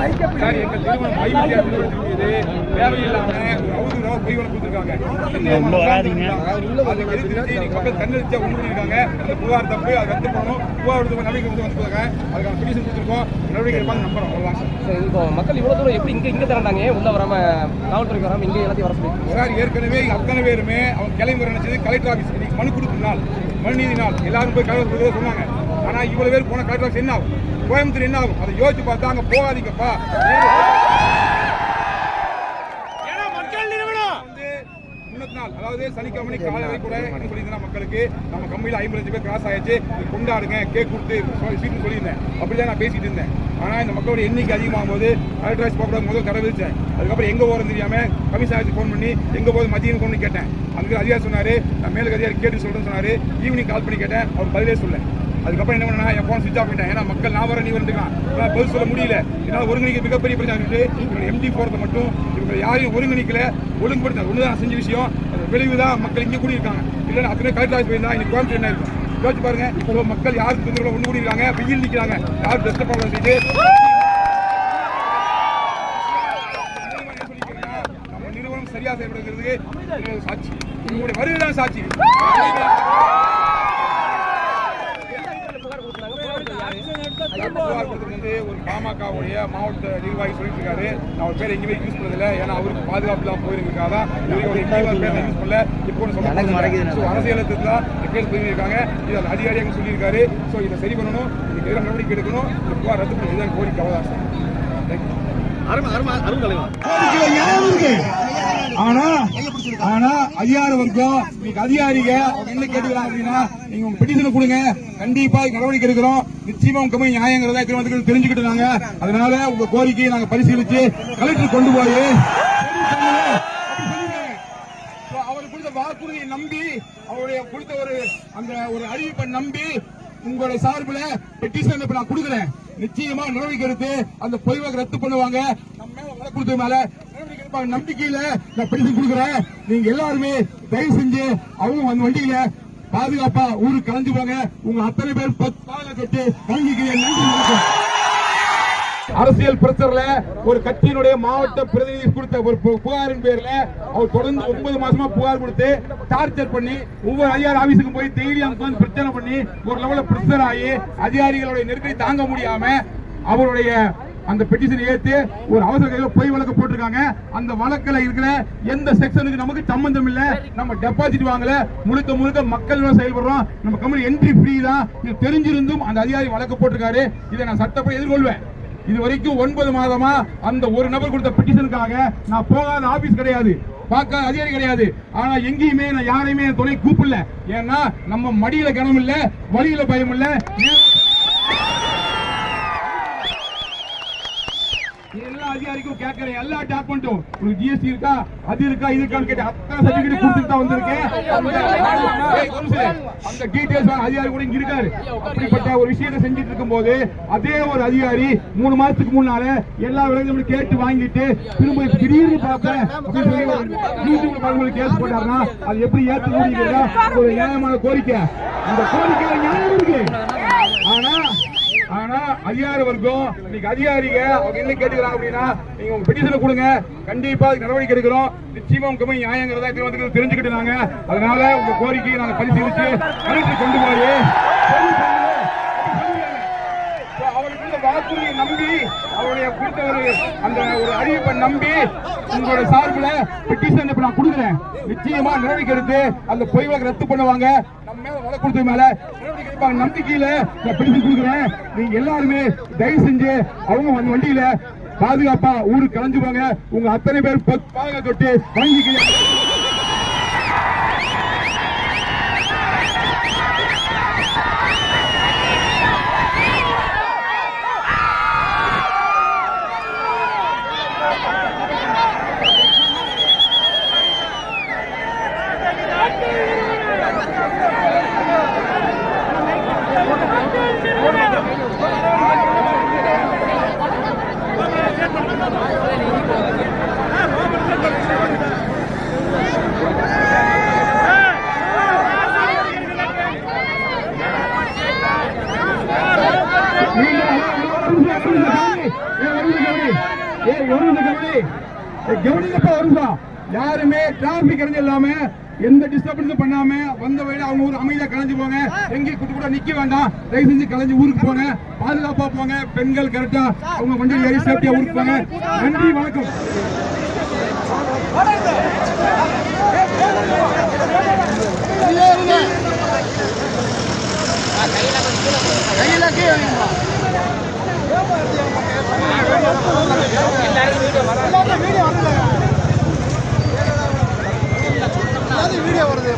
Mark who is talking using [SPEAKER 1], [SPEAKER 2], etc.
[SPEAKER 1] Sir எங்கள் நிறுவனம் ஐவிடியா நிறுவனத்திற்கு தேவையில்லாம அவதூறாக பொய் வழக்கு கொடுத்துருக்காங்க அதை எதிர்த்து இன்னைக்கு மக்கள் தன்னெழுச்சியா ஒன்று பண்ணியிருக்காங்க அந்த புகார் தப்பு அதை ரத்து பண்ணணும் புகார் எடுத்து நடவடிக்கை வந்து வந்துருக்காங்க அதுக்கான பெட்டிஷன் கொடுத்துருக்கோம் நடவடிக்கை எடுப்பாங்க நம்புறோம் அவ்வளோதான் சார்
[SPEAKER 2] இப்போ மக்கள் இவ்வளோ தூரம் எப்படி இங்கே இங்கே திரண்டாங்க ஏன் உள்ள வராம காவல்துறைக்கு வராம இங்கே எல்லாத்தையும் வர சொல்லி
[SPEAKER 1] சார் ஏற்கனவே அத்தனை பேருமே அவங்க கிளம்பி நினைச்சது கலெக்டர் ஆஃபீஸ் இன்னைக்கு மனு கொடுக்கும் நாள் மனு நீதி நாள் எல்லாரும் போய் கலெக்டர் சொன்னாங்க. ஆனால் இவ்வளோ பேர் போன கலெக்டர் ஆஃபீஸ் என்ன ஆகும்? கோயம்புத்தூர் என்ன ஆகும்? அதை யோசிச்சு பார்த்தா அங்க போகாதீங்கப்பா. நாள் அதாவது சனிக்கிழமை காலை கூட சொல்லியிருந்தேன் மக்களுக்கு நம்ம கம்பெனியில் ஐம்பது பேர் கிராஸ் ஆயிடுச்சு கொண்டாடுங்க கேக் கொடுத்து சீட்டு சொல்லியிருந்தேன். அப்படிதான் நான் பேசிட்டு இருந்தேன். ஆனா இந்த மக்களோட எண்ணிக்கை அதிகமாகும் போது கலெக்டர் ஆஃபீஸ் போக முதல் கடை விதிச்சேன். அதுக்கப்புறம் எங்க போறது தெரியாம கமிஷன் ஆஃபீஸ் ஃபோன் பண்ணி எங்க போகுது மதியம் கொண்டு கேட்டேன். அதுக்கு அதிகாரி சொன்னாரு நான் மேலுக்கு அதிகாரி கேட்டு சொல்றேன்னு சொன்னாரு ஈவினிங் கால் பண்ணி கேட்டேன் அவர் பதிலே சொல்ல அதுக்கப்புறம் என்ன பண்ணா என் ஃபோன் சுவிச் ஆஃப் பண்ணிட்டேன். ஏன்னா மக்கள் நான் வர நீ வந்துருக்கான் என்னால் பதில் சொல்ல முடியல. என்னால் ஒருங்கிணைக்க மிகப்பெரிய பிரச்சனை இருக்கு இவங்க எம்டி போறதை மட்டும் இவங்க யாரையும் ஒருங்கிணைக்கல ஒழுங்குபடுத்த ஒண்ணுதான் செஞ்ச விஷயம். விளைவு தான் மக்கள் இங்கே கூடி இருக்காங்க இல்லைன்னா அத்தனை கலெக்டர் ஆஃபீஸ் போயிருந்தா இன்னைக்கு கோயம்புத்தூர் என்ன இருக்கும் யோசிச்சு பாருங்க இப்போ மக்கள் யாருக்கு தொந்தரவு ஒன்று கூடி இருக்காங்க வெயில் நிற்கிறாங்க யார் பெஸ்ட் ப்ராப்ளம் செய்து நம்ம நிறுவனம் சரியா செயல்படுகிறது. சாட்சி. உங்களுடைய வருகை தான் சாட்சி
[SPEAKER 2] புகார் கொடுத்தாங்க புகார் கொடுத்தது யாரு
[SPEAKER 1] புகார் கொடுத்தது வந்து ஒரு பாமகவுடைய மாவட்ட நிர்வாகி நான் அவர் பேர் எங்கேயுமே யூஸ் பண்ணதில்ல. ஏன்னா அவருக்கு பாதுகாப்பு தான் போயிருக்காக தான் நான் யூஸ் பண்ணல. இப்போ சொல்ல அரசியலத்துக்கு தான் கேஸ் போயிருக்காங்க இது அந்த அதிகாரி அங்கே சொல்லியிருக்காரு. ஸோ இதை சரி பண்ணணும். இதுக்கு எதிராக நடவடிக்கை எடுக்கணும். இந்த புகார் ரத்து பண்ணி கோரிக்கை. தேங்க்யூ
[SPEAKER 3] கோரிக்கையில நியாயம் இருக்கு ஆனா ஆனா அதிகார வர்க்கம் இன்னைக்கு அதிகாரிங்க அவங்க என்ன கேட்டுக்கிறாங்க அப்படின்னா நீங்க உங்க பெட்டிஷனை கொடுங்க. கண்டிப்பா இதுக்கு நடவடிக்கை எடுக்கிறோம். நிச்சயமா உங்க கம்பெனி நியாயங்கிறத கிராமத்துக்கு தெரிஞ்சுக்கிட்டாங்க அதனால உங்க கோரிக்கையை நாங்க பரிசீலிச்சு கலெக்டர் கொண்டு போய் அவர் கொடுத்த வாக்குறுதியை நம்பி அவருடைய கொடுத்த ஒரு அந்த ஒரு அறிவிப்பை நம்பி உங்களுடைய சார்பில் பெட்டிஷன் இப்ப நான் கொடுக்குறேன். நிச்சயமா நடவடிக்கை எடுத்து அந்த பொய் வாக்கு ரத்து பண்ணுவாங்க. நம்ம மேல வழக்கு கொடுத்த மேல நம்பிக்கையில நான் பெட்டிஷன் கொடுக்குறேன். நீங்க எல்லாருமே தயவு செஞ்சு அவங்க அந்த வண்டியில பாதுகாப்பா ஊருக்கு கலந்து போங்க. உங்க அத்தனை பேர் பத்து பாலை நன்றி வணக்கம். அரசியல் பிரச்சனைல ஒரு கட்சியினுடைய மாவட்ட பிரதிநிதி கொடுத்த ஒரு பு- புகாரின் பேர்ல அவர் தொடர்ந்து ஒன்பது மாசமா புகார் கொடுத்து டார்ச்சர் பண்ணி ஒவ்வொரு அதிகாரி ஆபீஸுக்கும் போய் டெய்லி அங்க வந்து பிரச்சனை பண்ணி ஒரு லெவலில் பிரச்சனை ஆகி அதிகாரிகளுடைய நெருக்கடி தாங்க முடியாம அவருடைய அந்த பெட்டிஷன் ஏத்து ஒரு அவசர கையில பொய் வழக்கு போட்டிருக்காங்க. அந்த வழக்கில் இருக்கிற எந்த செக்ஷனுக்கு நமக்கு சம்பந்தம் இல்ல. நம்ம டெபாசிட் வாங்கல. முழுக்க முழுக்க மக்கள் செயல்படுறோம். நம்ம கம்பெனி என்ட்ரி ஃப்ரீ தான். இது தெரிஞ்சிருந்தும் அந்த அதிகாரி வழக்கு போட்டிருக்காரு. இதை நான் சட்டப்படி எதிர்கொள்வேன். இது வரைக்கும் ஒன்பது மாதமா அந்த ஒரு நபர் கொடுத்த பெட்டிஷனுக்காக நான் போகாத ஆபீஸ் கிடையாது பார்க்காத அதிகாரி கிடையாது. ஆனா எங்கேயுமே நான் யாரையுமே என் துணை கூப்பிடல. ஏன்னா நம்ம மடியில கனம் இல்ல வழியில பயம் அதிகாரிக்கும் கேட்கிறேன். எல்லா டாக்குமெண்ட்டும் உங்களுக்கு ஜிஎஸ்டி இருக்கா? அது இருக்கா? இது இருக்கான்னு கேட்டு அத்தனை சர்டிபிகேட் கொடுத்துட்டு தான் வந்திருக்கேன். அந்த டீடைல்ஸ் அதிகாரி கூட இங்க இருக்காரு. அப்படிப்பட்ட ஒரு விஷயத்தை செஞ்சுட்டு இருக்கும்போது அதே ஒரு அதிகாரி மூணு மாசத்துக்கு முன்னால எல்லா விலங்குகளும் கேட்டு வாங்கிட்டு திரும்ப திடீர்னு பார்த்தேன் கேஸ் போட்டாருன்னா அது எப்படி ஏற்ற முடியுங்கிறதா ஒரு நியாயமான கோரிக்கை. அந்த கோரிக்கையில நியாயம் இருக்கு. ஆனா அதிகார வர்க்கம் இன்னைக்கு அதிகாரிங்க அவங்க என்ன கேட்டுக்கிறாங்க அப்படின்னா நீங்க உங்க பெட்டிஷனை கொடுங்க. கண்டிப்பா நடவடிக்கை எடுக்கிறோம். நிச்சயமா உங்க கம்பெனி நியாயங்கிறதா வந்து தெரிஞ்சுக்கிட்டு நாங்க. அதனால உங்க கோரிக்கையை நாங்க பரிசீலிச்சு கலெக்டர் கொண்டு போய் அவருக்கு கொடுத்த வாக்குறுதியை நம்பி அவருடைய கொடுத்த ஒரு அந்த ஒரு அறிவிப்பை நம்பி உங்களோட சார்பில் பெட்டிஷன் இப்ப நான் கொடுக்குறேன். நிச்சயமா நடவடிக்கை எடுத்து அந்த பொய் ரத்து பண்ணுவாங்க. நம்ம மேல வழக்கு கொடுத்த மேல கொடுப்பாங்க நம்பிக்கையில நான் பிடிச்சு கொடுக்குறேன். நீங்க எல்லாருமே தயவு செஞ்சு அவங்க அந்த வண்டியில பாதுகாப்பா ஊருக்கு கலைஞ்சு உங்க அத்தனை பேர் பாக தொட்டு வாங்கிக்கிறேன் Thank you. நிமிஷம் கவனி ஏய், கவனிங்கப்பா ஒரு யாருமே டிராபிக் இறந்து இல்லாம எந்த டிஸ்டர்பன்ஸும் பண்ணாம வந்த வழியில அவங்க ஊர் அமைதியா கலைஞ்சு போங்க. எங்கேயும் குட்டு கூட நிக்க வேண்டாம். தயவு செஞ்சு கலைஞ்சு ஊருக்கு போங்க. பாதுகாப்பா போங்க. பெண்கள் கரெக்டா அவங்க வண்டியில் ஏறி சேஃப்டியா ஊருக்கு போங்க. நன்றி வணக்கம்.
[SPEAKER 4] வீடியோ வருது